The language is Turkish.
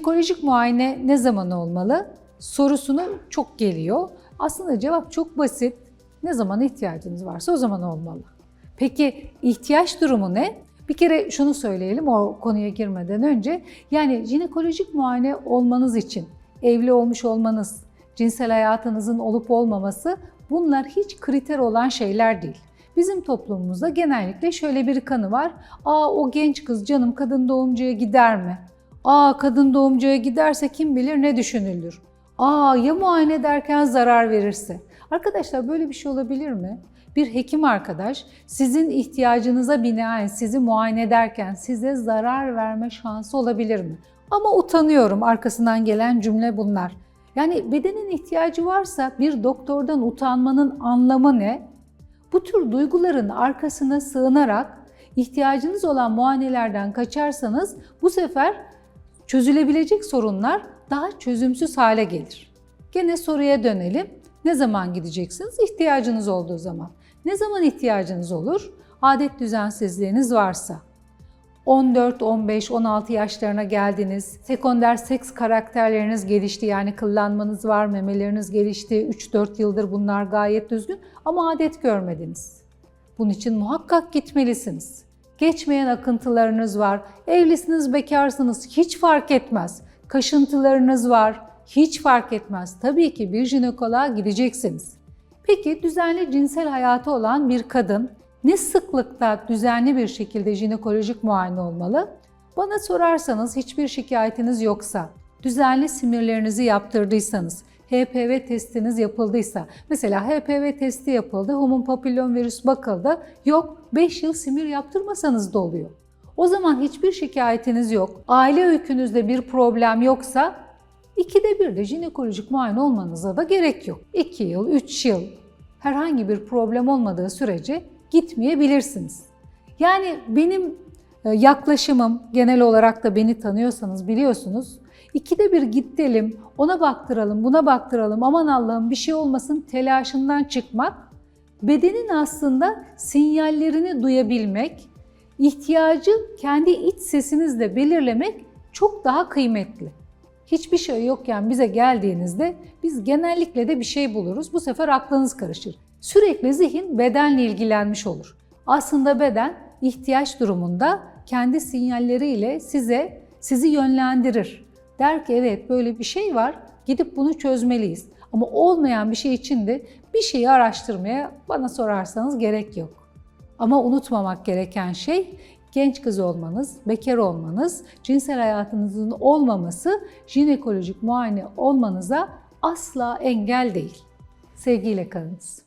Jinekolojik muayene ne zaman olmalı? Sorusunu çok geliyor. Aslında cevap çok basit. Ne zaman ihtiyacınız varsa o zaman olmalı. Peki ihtiyaç durumu ne? Bir kere şunu söyleyelim o konuya girmeden önce. Yani jinekolojik muayene olmanız için evli olmuş olmanız, cinsel hayatınızın olup olmaması bunlar hiç kriter olan şeyler değil. Bizim toplumumuzda genellikle şöyle bir kanı var. Aa o genç kız canım kadın doğumcuya gider mi? Aa kadın doğumcuya giderse kim bilir ne düşünülür? Aa ya muayene ederken zarar verirse? Arkadaşlar böyle bir şey olabilir mi? Bir hekim arkadaş sizin ihtiyacınıza binaen sizi muayene ederken size zarar verme şansı olabilir mi? Ama utanıyorum arkasından gelen cümle bunlar. Yani bedenin ihtiyacı varsa bir doktordan utanmanın anlamı ne? Bu tür duyguların arkasına sığınarak ihtiyacınız olan muayenelerden kaçarsanız bu sefer çözülebilecek sorunlar daha çözümsüz hale gelir. Gene soruya dönelim. Ne zaman gideceksiniz? İhtiyacınız olduğu zaman. Ne zaman ihtiyacınız olur? Adet düzensizliğiniz varsa. 14, 15, 16 yaşlarına geldiniz. Sekonder seks karakterleriniz gelişti. Yani kıllanmanız var, memeleriniz gelişti. 3-4 yıldır bunlar gayet düzgün ama adet görmediniz. Bunun için muhakkak gitmelisiniz. Geçmeyen akıntılarınız var. Evlisiniz, bekarsınız hiç fark etmez. Kaşıntılarınız var. Hiç fark etmez. Tabii ki bir jinekoloğa gideceksiniz. Peki düzenli cinsel hayatı olan bir kadın ne sıklıkta düzenli bir şekilde jinekolojik muayene olmalı? Bana sorarsanız hiçbir şikayetiniz yoksa, düzenli simirlerinizi yaptırdıysanız, HPV testiniz yapıldıysa, mesela HPV testi yapıldı, human papillon virüs bakıldı, yok 5 yıl simir yaptırmasanız da oluyor. O zaman hiçbir şikayetiniz yok, aile öykünüzde bir problem yoksa ikide bir de jinekolojik muayene olmanıza da gerek yok. 2 yıl, 3 yıl herhangi bir problem olmadığı sürece gitmeyebilirsiniz. Yani benim e, yaklaşımım genel olarak da beni tanıyorsanız biliyorsunuz. İkide bir gidelim, ona baktıralım, buna baktıralım, aman Allah'ım bir şey olmasın telaşından çıkmak, bedenin aslında sinyallerini duyabilmek, ihtiyacı kendi iç sesinizle belirlemek çok daha kıymetli. Hiçbir şey yokken bize geldiğinizde biz genellikle de bir şey buluruz. Bu sefer aklınız karışır. Sürekli zihin bedenle ilgilenmiş olur. Aslında beden ihtiyaç durumunda kendi sinyalleriyle size sizi yönlendirir. Der ki evet böyle bir şey var, gidip bunu çözmeliyiz. Ama olmayan bir şey için de bir şeyi araştırmaya bana sorarsanız gerek yok. Ama unutmamak gereken şey genç kız olmanız, bekar olmanız, cinsel hayatınızın olmaması jinekolojik muayene olmanıza asla engel değil. Sevgiyle kalınız.